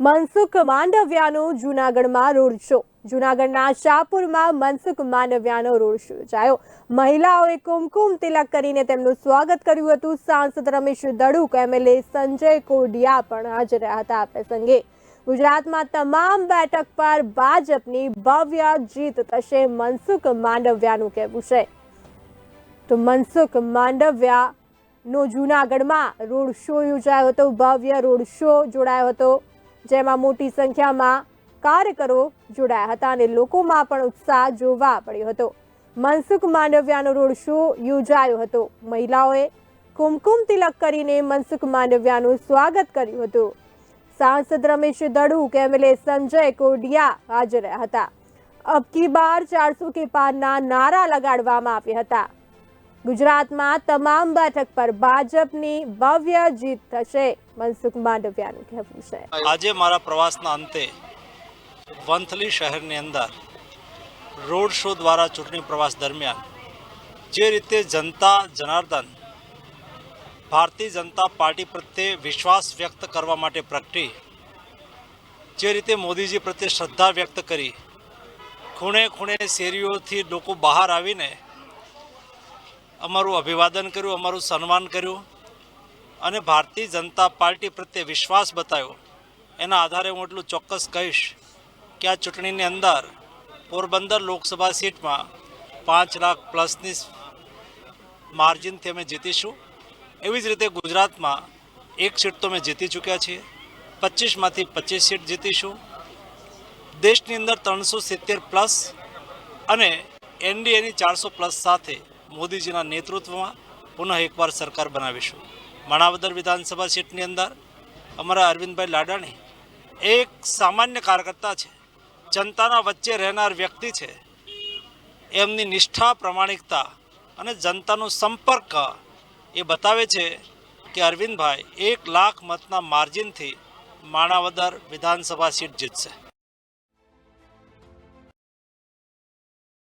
મનસુખ માંડવિયાનો જૂનાગઢમાં road show. જૂનાગઢના શાહપુરમાં મનસુખ માંડવિયાનો રોડ શો યોજાયો. મહિલાઓએ કુમકુમ તિલક કરીને તેમનું સ્વાગત કર્યું હતું. સાંસદ રમેશ દડુક એમએલએ સંજય કોડિયા પણ હાજર રહ્યા હતા આ પ્રસંગે. ગુજરાતમાં તમામ બેઠક પર ભાજપની ભવ્ય જીત થશે મનસુખ માંડવિયાનું કહેવું છે. તો મનસુખ માંડવિયા નો જૂનાગઢમાં રોડ શો યોજાયો હતો, ભવ્ય રોડ શો જોડાયો હતો, જેમાં મોટી સંખ્યામાં કાર્યકરો જોડાયા હતા અને લોકોમાં પણ ઉત્સાહ જોવા પડ્યો હતો. મનસુખ માંડવિયાનો રોડ શો યોજાયો હતો. મહિલાઓએ કુમકુમ તિલક કરીને મનસુખ માંડવિયાનું સ્વાગત કર્યું હતું. સાંસદ રમેશ દડુ એમએલએ સંજય કોડિયા હાજર હતા. અબકી બાર ચારસો કે પારના નારા લગાડવામાં આવ્યા હતા. ગુજરાતમાં તમામ બેઠક પર ભાજપની ભવ્ય જીત થશે. મનસુખ માંડવિયાનું કહેવું છે. આજે મારા પ્રવાસના અંતે વંથલી શહેરની અંદર રોડ શો દ્વારા ચૂંટણી પ્રવાસ દરમિયાન જે રીતે જનતા જનાર્દન, ભારતીય જનતા પાર્ટી પ્રત્યે વિશ્વાસ વ્યક્ત કરવા માટે પ્રગટી, જે રીતે મોદીજી પ્રત્યે શ્રદ્ધા વ્યક્ત કરી, ખૂણે ખૂણે શેરીઓથી લોકો બહાર આવીને અમારું અભિવાદન કર્યું, અમારું સન્માન કર્યું અને ભારતીય જનતા પાર્ટી પ્રત્યે વિશ્વાસ બતાવ્યો. એના આધારે હું એટલું ચોક્કસ કહીશ કે આ ચૂંટણીની અંદર પોરબંદર લોકસભા સીટમાં પાંચ લાખ પ્લસની માર્જિનથી અમે જીતીશું. એવી જ રીતે ગુજરાતમાં એક સીટ તો અમે જીતી ચૂક્યા છીએ. પચીસમાંથી પચીસ સીટ જીતીશું. દેશની અંદર ત્રણસો સિત્તેર પ્લસ અને એનડીએની ચારસો પ્લસ સાથે મોદીજીના નેતૃત્વમાં પુનઃ એકવાર સરકાર બનાવીશું. માણાવદર વિધાનસભા સીટની અંદર અમારા અરવિંદભાઈ લાડાણી એક સામાન્ય કાર્યકર્તા છે. જનતાના વચ્ચે રહેનાર વ્યક્તિ છે. એમની નિષ્ઠા, પ્રમાણિકતા અને જનતાનો સંપર્ક એ બતાવે છે કે અરવિંદભાઈ એક લાખ મતના માર્જિનથી માણાવદર વિધાનસભા સીટ જીતશે.